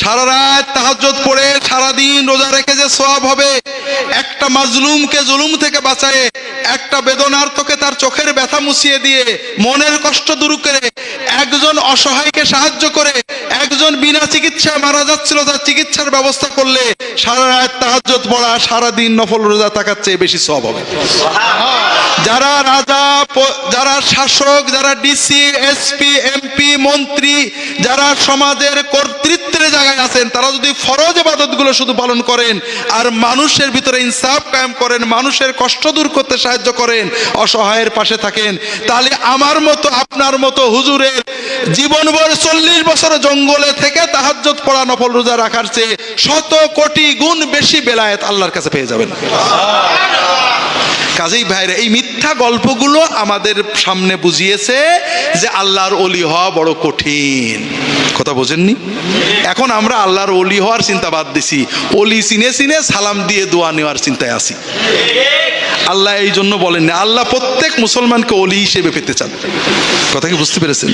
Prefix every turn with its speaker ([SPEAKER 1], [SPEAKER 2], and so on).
[SPEAKER 1] সারা রাত তাহাজ্জুদ পড়ে সারাদিন রোজা রেখে যে সওয়াব হবে, একটা মাজলুমকে জুলুম থেকে বাঁচায়, একটা বেদনার্থকে তার চোখের ব্যথা মুছিয়ে দিয়ে, মনের কষ্ট দূর করে, একজন অসহায়কে সাহায্য করে, একজন বিনা চিকিৎসায় মারা যাচ্ছিল, তার চিকিৎসার ব্যবস্থা করলে সারা রাত তাহাজ্জুদ পড়া, সারাদিন নফল রোজা থাকার চেয়ে বেশি সওয়াব হবে। যারা রাজা যারা শাসক, যারা ডিসি, এসপি, এমপি, মন্ত্রী, যারা সমাজের কর্তৃত্বের আছেন তারা যদি ফরজ ইবাদতগুলো শুধু পালন করেন, আর মানুষের ভিতরে ইনসাফ কায়েম করেন, মানুষের কষ্ট দূর করতে সাহায্য করেন, অসহায়ের পাশে থাকেন, তাহলে আমার মতো, আপনার মতো হুজুরের জীবনভর চল্লিশ বছর জঙ্গলে থেকে তাহাজ্জত পড়া, নফল রোজা রাখার চেয়ে শত কোটি গুণ বেশি বেলায়েত আল্লাহর কাছে পেয়ে যাবেন। কাজেই ভাইরা, এই মিথ্যা গল্পগুলো আমাদের সামনে বুঝিয়েছে যে আল্লাহর অলি হওয়া বড় কঠিন। কথা বোঝেননি? এখন আমরা আল্লাহর অলি হওয়ার চিন্তা বাদ দিছি। অলি চিনে চিনে সালাম দিয়ে দোয়া নেওয়ার চিন্তায় আছি। আল্লাহ এই জন্য বলেন আল্লাহ প্রত্যেক মুসলমানকে অলি হিসেবে পেতে চান। কথা কি বুঝতে পেরেছেন?